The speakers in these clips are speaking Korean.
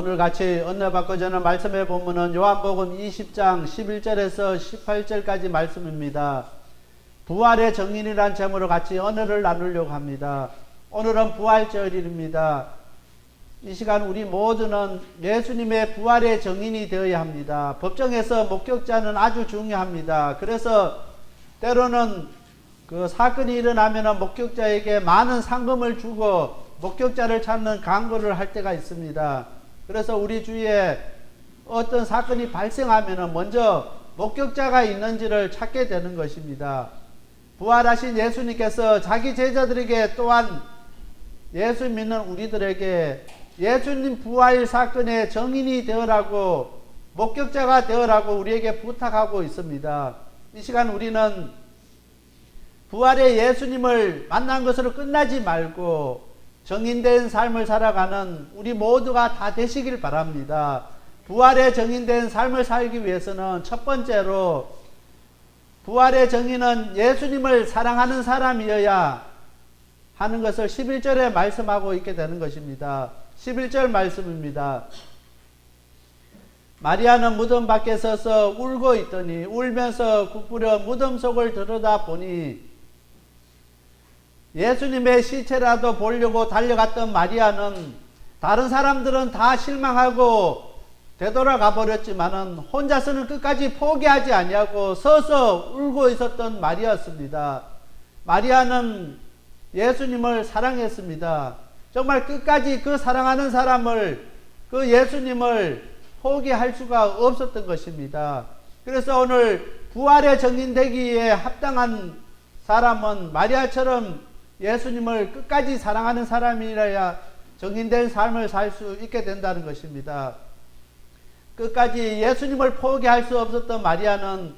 오늘 같이 은혜 받고 저는 말씀해 보면은 요한복음 20장 11절에서 18절까지 말씀입니다. 부활의 정인이란 제목으로 같이 언어를 나누려고 합니다. 오늘은 부활절입니다. 이 시간 우리 모두는 예수님의 부활의 정인이 되어야 합니다. 법정에서 목격자는 아주 중요합니다. 그래서 때로는 그 사건이 일어나면 목격자에게 많은 상금을 주고 목격자를 찾는 광고를 할 때가 있습니다. 그래서 우리 주위에 어떤 사건이 발생하면 먼저 목격자가 있는지를 찾게 되는 것입니다. 부활하신 예수님께서 자기 제자들에게 또한 예수 믿는 우리들에게 예수님 부활 사건의 정인이 되어라고 목격자가 되어라고 우리에게 부탁하고 있습니다. 이 시간 우리는 부활의 예수님을 만난 것으로 끝나지 말고 정인된 삶을 살아가는 우리 모두가 다 되시길 바랍니다. 부활의 정인된 삶을 살기 위해서는 첫 번째로 부활의 정인은 예수님을 사랑하는 사람이어야 하는 것을 11절에 말씀하고 있게 되는 것입니다. 11절 말씀입니다. 마리아는 무덤 밖에 서서 울고 있더니 울면서 국부려 무덤 속을 들여다 보니 예수님의 시체라도 보려고 달려갔던 마리아는 다른 사람들은 다 실망하고 되돌아가 버렸지만은 혼자서는 끝까지 포기하지 아니하고 서서 울고 있었던 마리아였습니다. 마리아는 예수님을 사랑했습니다. 정말 끝까지 그 사랑하는 사람을 그 예수님을 포기할 수가 없었던 것입니다. 그래서 오늘 부활의 정인되기에 합당한 사람은 마리아처럼 예수님을 끝까지 사랑하는 사람이라야 정인된 삶을 살 수 있게 된다는 것입니다. 끝까지 예수님을 포기할 수 없었던 마리아는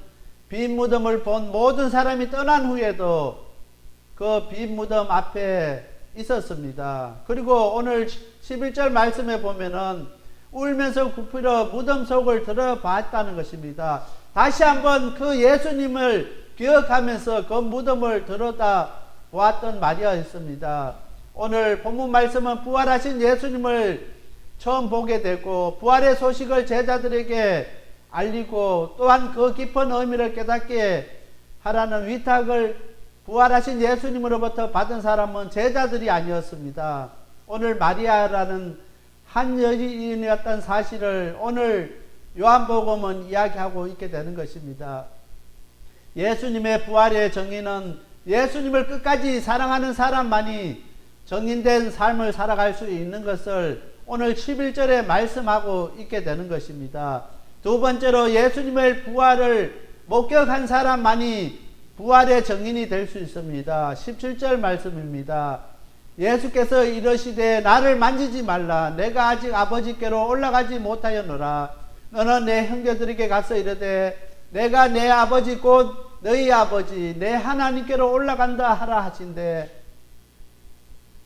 빈 무덤을 본 모든 사람이 떠난 후에도 그 빈 무덤 앞에 있었습니다. 그리고 오늘 11절 말씀에 보면은 울면서 굽히러 무덤 속을 들어봤다는 것입니다. 다시 한번 그 예수님을 기억하면서 그 무덤을 들여다 보았던 마리아였습니다. 오늘 본문 말씀은 부활하신 예수님을 처음 보게 되고 부활의 소식을 제자들에게 알리고 또한 그 깊은 의미를 깨닫게 하라는 위탁을 부활하신 예수님으로부터 받은 사람은 제자들이 아니었습니다. 오늘 마리아라는 한 여인이었던 사실을 오늘 요한복음은 이야기하고 있게 되는 것입니다. 예수님의 부활의 정의는 예수님을 끝까지 사랑하는 사람만이 정인된 삶을 살아갈 수 있는 것을 오늘 11절에 말씀하고 있게 되는 것입니다. 두 번째로 예수님의 부활을 목격한 사람만이 부활의 정인이 될 수 있습니다. 17절 말씀입니다. 예수께서 이러시되 나를 만지지 말라 내가 아직 아버지께로 올라가지 못하였노라 너는 내 형제들에게 가서 이르되 내가 내 아버지 곧 너희 아버지 내 하나님께로 올라간다 하라 하신대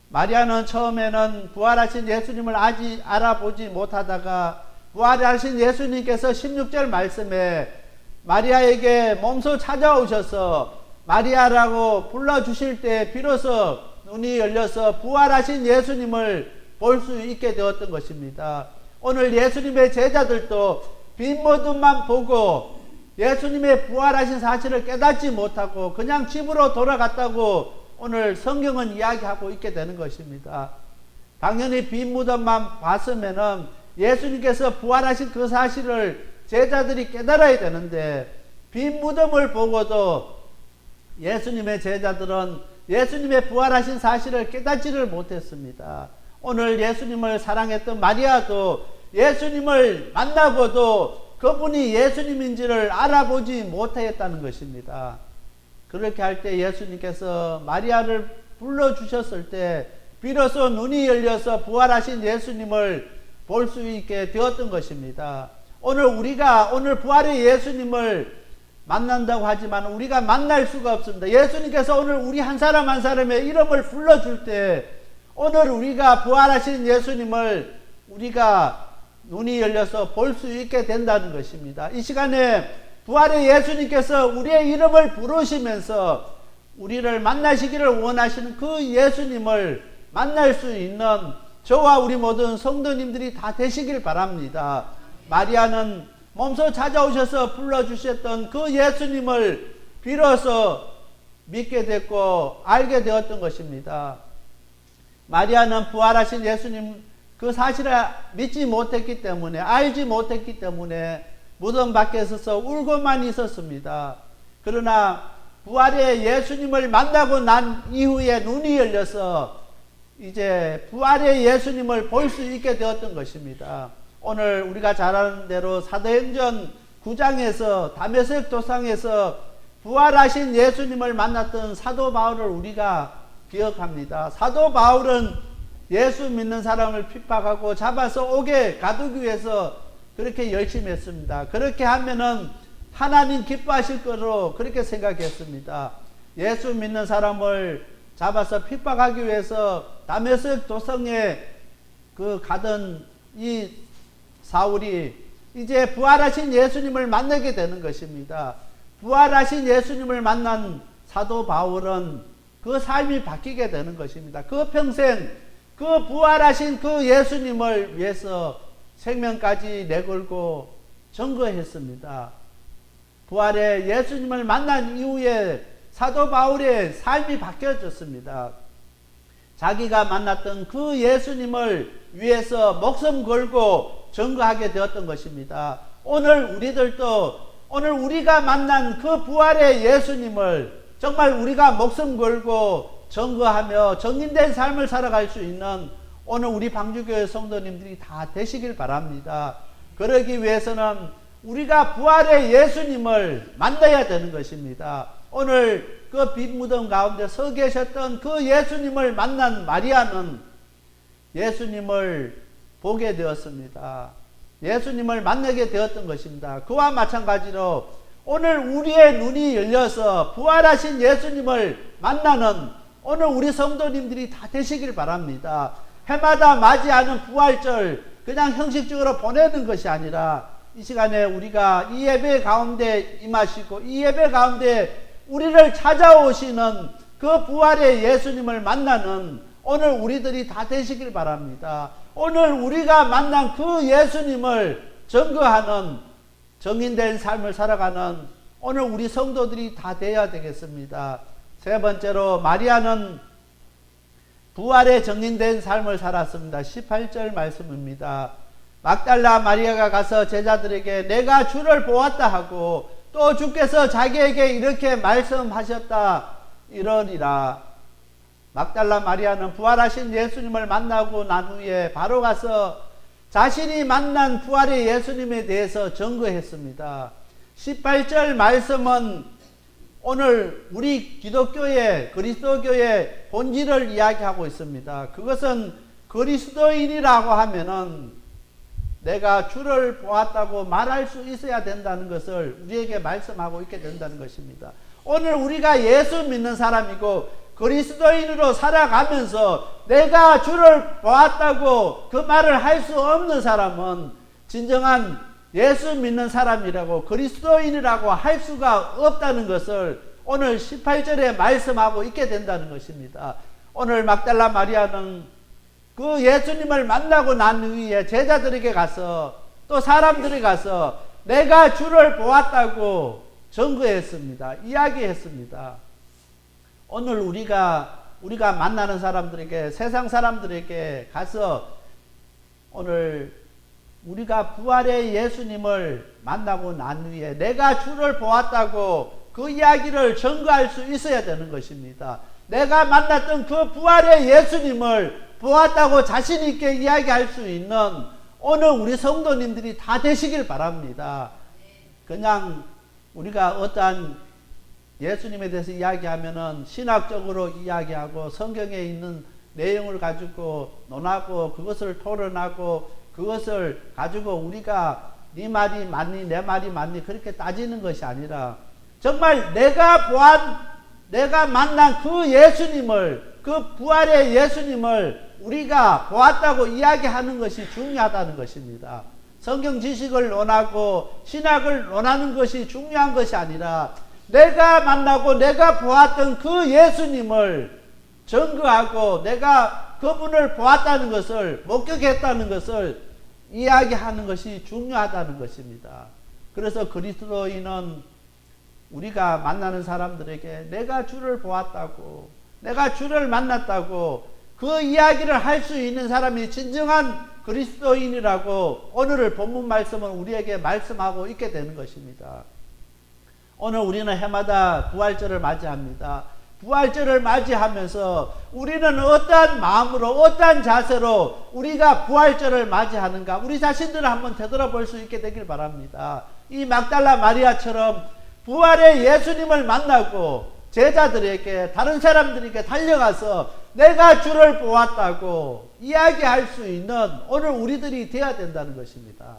마리아는 처음에는 부활하신 예수님을 아직 알아보지 못하다가 부활하신 예수님께서 16절 말씀에 마리아에게 몸소 찾아오셔서 마리아라고 불러주실 때 비로소 눈이 열려서 부활하신 예수님을 볼 수 있게 되었던 것입니다. 오늘 예수님의 제자들도 빈 모습만 보고 예수님의 부활하신 사실을 깨닫지 못하고 그냥 집으로 돌아갔다고 오늘 성경은 이야기하고 있게 되는 것입니다. 당연히 빈 무덤만 봤으면은 예수님께서 부활하신 그 사실을 제자들이 깨달아야 되는데 빈 무덤을 보고도 예수님의 제자들은 예수님의 부활하신 사실을 깨닫지를 못했습니다. 오늘 예수님을 사랑했던 마리아도 예수님을 만나고도 그분이 예수님인지를 알아보지 못했다는 것입니다. 그렇게 할 때 예수님께서 마리아를 불러주셨을 때 비로소 눈이 열려서 부활하신 예수님을 볼 수 있게 되었던 것입니다. 오늘 우리가 오늘 부활의 예수님을 만난다고 하지만 우리가 만날 수가 없습니다. 예수님께서 오늘 우리 한 사람 한 사람의 이름을 불러줄 때 오늘 우리가 부활하신 예수님을 우리가 눈이 열려서 볼 수 있게 된다는 것입니다. 이 시간에 부활의 예수님께서 우리의 이름을 부르시면서 우리를 만나시기를 원하시는 그 예수님을 만날 수 있는 저와 우리 모든 성도님들이 다 되시길 바랍니다. 마리아는 몸소 찾아오셔서 불러주셨던 그 예수님을 빌어서 믿게 됐고 알게 되었던 것입니다. 마리아는 부활하신 예수님 그 사실을 믿지 못했기 때문에 알지 못했기 때문에 무덤 밖에 서서 울고만 있었습니다. 그러나 부활의 예수님을 만나고 난 이후에 눈이 열려서 이제 부활의 예수님을 볼 수 있게 되었던 것입니다. 오늘 우리가 잘 아는 대로 사도행전 9장에서 담에색 도상에서 부활하신 예수님을 만났던 사도 바울을 우리가 기억합니다. 사도 바울은 예수 믿는 사람을 핍박하고 잡아서 옥에 가두기 위해서 그렇게 열심히 했습니다. 그렇게 하면은 하나님 기뻐하실 거로 그렇게 생각했습니다. 예수 믿는 사람을 잡아서 핍박하기 위해서 담에색 도성에 그 가던 이 사울이 이제 부활하신 예수님을 만나게 되는 것입니다. 부활하신 예수님을 만난 사도 바울은 그 삶이 바뀌게 되는 것입니다. 그 평생 그 부활하신 그 예수님을 위해서 생명까지 내걸고 증거했습니다. 부활의 예수님을 만난 이후에 사도 바울의 삶이 바뀌어졌습니다. 자기가 만났던 그 예수님을 위해서 목숨 걸고 증거하게 되었던 것입니다. 오늘 우리들도 오늘 우리가 만난 그 부활의 예수님을 정말 우리가 목숨 걸고 증거하며 정인된 삶을 살아갈 수 있는 오늘 우리 방주교회 성도님들이 다 되시길 바랍니다. 그러기 위해서는 우리가 부활의 예수님을 만나야 되는 것입니다. 오늘 그 빈무덤 가운데 서 계셨던 그 예수님을 만난 마리아는 예수님을 보게 되었습니다. 예수님을 만나게 되었던 것입니다. 그와 마찬가지로 오늘 우리의 눈이 열려서 부활하신 예수님을 만나는 오늘 우리 성도님들이 다 되시길 바랍니다. 해마다 맞이하는 부활절 그냥 형식적으로 보내는 것이 아니라 이 시간에 우리가 이 예배 가운데 임하시고 이 예배 가운데 우리를 찾아오시는 그 부활의 예수님을 만나는 오늘 우리들이 다 되시길 바랍니다. 오늘 우리가 만난 그 예수님을 증거하는 정인된 삶을 살아가는 오늘 우리 성도들이 다 되어야 되겠습니다. 세 번째로 마리아는 부활의 정인된 삶을 살았습니다. 18절 말씀입니다. 막달라 마리아가 가서 제자들에게 내가 주를 보았다 하고 또 주께서 자기에게 이렇게 말씀하셨다 이러리라. 막달라 마리아는 부활하신 예수님을 만나고 난 후에 바로 가서 자신이 만난 부활의 예수님에 대해서 증거했습니다. 18절 말씀은 오늘 우리 기독교의 그리스도교의 본질을 이야기하고 있습니다. 그것은 그리스도인이라고 하면은 내가 주를 보았다고 말할 수 있어야 된다는 것을 우리에게 말씀하고 있게 된다는 것입니다. 오늘 우리가 예수 믿는 사람이고 그리스도인으로 살아가면서 내가 주를 보았다고 그 말을 할 수 없는 사람은 진정한 예수 믿는 사람이라고 그리스도인이라고 할 수가 없다는 것을 오늘 18절에 말씀하고 있게 된다는 것입니다. 오늘 막달라 마리아는 그 예수님을 만나고 난 후에 제자들에게 가서 또 사람들이 가서 내가 주를 보았다고 증거했습니다. 이야기했습니다. 오늘 우리가 우리가 만나는 사람들에게 세상 사람들에게 가서 오늘 우리가 부활의 예수님을 만나고 난 후에 내가 주를 보았다고 그 이야기를 증거할 수 있어야 되는 것입니다. 내가 만났던 그 부활의 예수님을 보았다고 자신 있게 이야기할 수 있는 오늘 우리 성도님들이 다 되시길 바랍니다. 그냥 우리가 어떠한 예수님에 대해서 이야기하면은 신학적으로 이야기하고 성경에 있는 내용을 가지고 논하고 그것을 토론하고 그것을 가지고 우리가 네 말이 맞니 내 말이 맞니 그렇게 따지는 것이 아니라 정말 내가 보안 내가 만난 그 예수님을 그 부활의 예수님을 우리가 보았다고 이야기하는 것이 중요하다는 것입니다. 성경 지식을 논하고 신학을 논하는 것이 중요한 것이 아니라 내가 만나고 내가 보았던 그 예수님을 증거하고 내가 그분을 보았다는 것을 목격했다는 것을 이야기하는 것이 중요하다는 것입니다. 그래서 그리스도인은 우리가 만나는 사람들에게 내가 주를 보았다고, 내가 주를 만났다고 그 이야기를 할 수 있는 사람이 진정한 그리스도인이라고 오늘을 본문 말씀은 우리에게 말씀하고 있게 되는 것입니다. 오늘 우리는 해마다 부활절을 맞이합니다. 부활절을 맞이하면서 우리는 어떠한 마음으로 어떠한 자세로 우리가 부활절을 맞이하는가 우리 자신들을 한번 되돌아볼 수 있게 되길 바랍니다. 이 막달라 마리아처럼 부활의 예수님을 만나고 제자들에게 다른 사람들에게 달려가서 내가 주를 보았다고 이야기할 수 있는 오늘 우리들이 되어야 된다는 것입니다.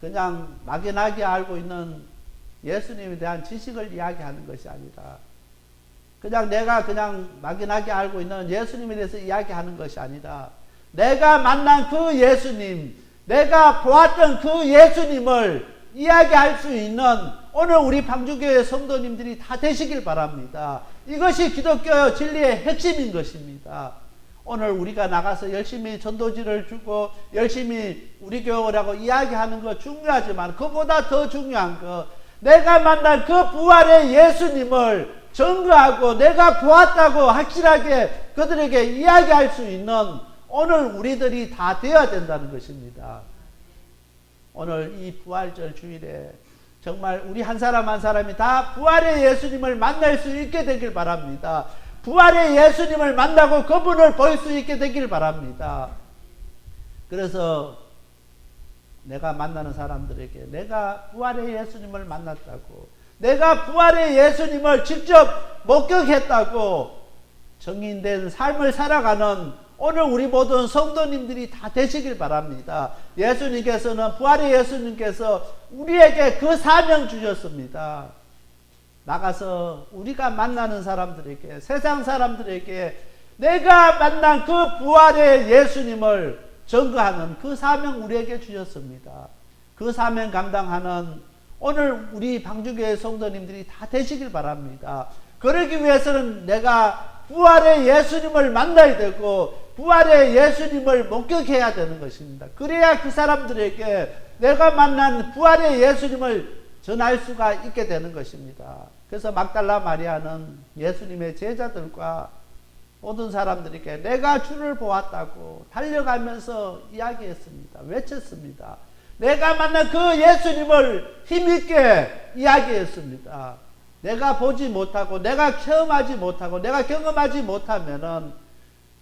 그냥 막연하게 알고 있는 예수님에 대한 지식을 이야기하는 것이 아니라 그냥 내가 그냥 막연하게 알고 있는 예수님에 대해서 이야기하는 것이 아니라 내가 만난 그 예수님, 내가 보았던 그 예수님을 이야기할 수 있는 오늘 우리 방주교회 성도님들이 다 되시길 바랍니다. 이것이 기독교 진리의 핵심인 것입니다. 오늘 우리가 나가서 열심히 전도지를 주고 열심히 우리 교회라고 이야기하는 거 중요하지만 그보다 더 중요한 거 내가 만난 그 부활의 예수님을 증거하고 내가 보았다고 확실하게 그들에게 이야기할 수 있는 오늘 우리들이 다 되어야 된다는 것입니다. 오늘 이 부활절 주일에 정말 우리 한 사람 한 사람이 다 부활의 예수님을 만날 수 있게 되길 바랍니다. 부활의 예수님을 만나고 그분을 볼 수 있게 되길 바랍니다. 그래서 내가 만나는 사람들에게 내가 부활의 예수님을 만났다고 내가 부활의 예수님을 직접 목격했다고 정인된 삶을 살아가는 오늘 우리 모든 성도님들이 다 되시길 바랍니다. 예수님께서는 부활의 예수님께서 우리에게 그 사명 주셨습니다. 나가서 우리가 만나는 사람들에게 세상 사람들에게 내가 만난 그 부활의 예수님을 증거하는 그 사명 우리에게 주셨습니다. 그 사명 감당하는 오늘 우리 방주교회 성도님들이 다 되시길 바랍니다. 그러기 위해서는 내가 부활의 예수님을 만나야 되고 부활의 예수님을 목격해야 되는 것입니다. 그래야 그 사람들에게 내가 만난 부활의 예수님을 전할 수가 있게 되는 것입니다. 그래서 막달라 마리아는 예수님의 제자들과 모든 사람들에게 내가 주를 보았다고 달려가면서 이야기했습니다. 외쳤습니다. 내가 만난 그 예수님을 힘있게 이야기했습니다. 내가 보지 못하고, 내가 체험하지 못하고, 내가 경험하지 못하면은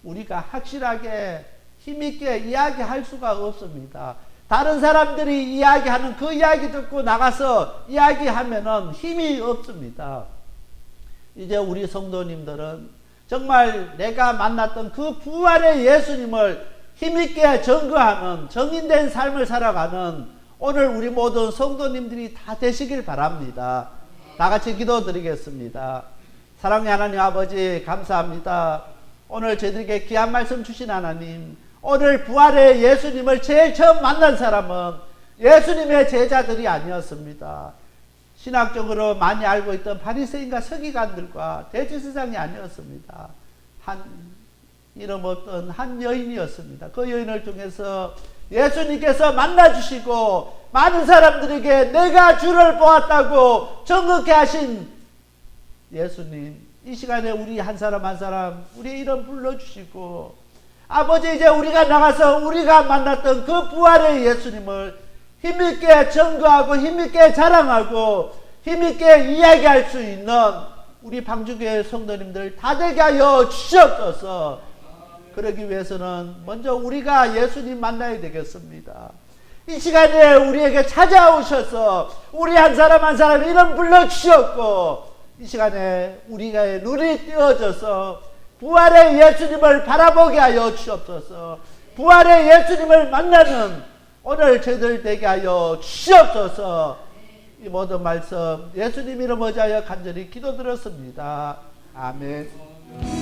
우리가 확실하게 힘있게 이야기할 수가 없습니다. 다른 사람들이 이야기하는 그 이야기 듣고 나가서 이야기하면은 힘이 없습니다. 이제 우리 성도님들은 정말 내가 만났던 그 부활의 예수님을 힘있게 증거하는 정인된 삶을 살아가는 오늘 우리 모든 성도님들이 다 되시길 바랍니다. 다 같이 기도 드리겠습니다. 사랑의 하나님 아버지 감사합니다. 오늘 저희들에게 귀한 말씀 주신 하나님 오늘 부활의 예수님을 제일 처음 만난 사람은 예수님의 제자들이 아니었습니다. 신학적으로 많이 알고 있던 바리새인과 서기관들과 대지사장이 아니었습니다. 한 없던 한 여인이었습니다. 그 여인을 통해서 예수님께서 만나주시고 많은 사람들에게 내가 주를 보았다고 정극해 하신 예수님 이 시간에 우리 한 사람 한 사람 우리 이름 불러주시고 아버지 이제 우리가 나가서 우리가 만났던 그 부활의 예수님을 힘있게 증거하고 힘있게 자랑하고 힘있게 이야기할 수 있는 우리 방주교회 성도님들 다 되게 하여 주시옵소서 그러기 위해서는 먼저 우리가 예수님 만나야 되겠습니다. 이 시간에 우리에게 찾아오셔서 우리 한 사람 한 사람 이름 불러주셨고 이 시간에 우리가 눈이 띄어져서 부활의 예수님을 바라보게 하여 주옵소서 부활의 예수님을 만나는 오늘 저희들 되게 하여 주옵소서 이 모든 말씀 예수님 이름 어자여 간절히 기도드렸습니다. 아멘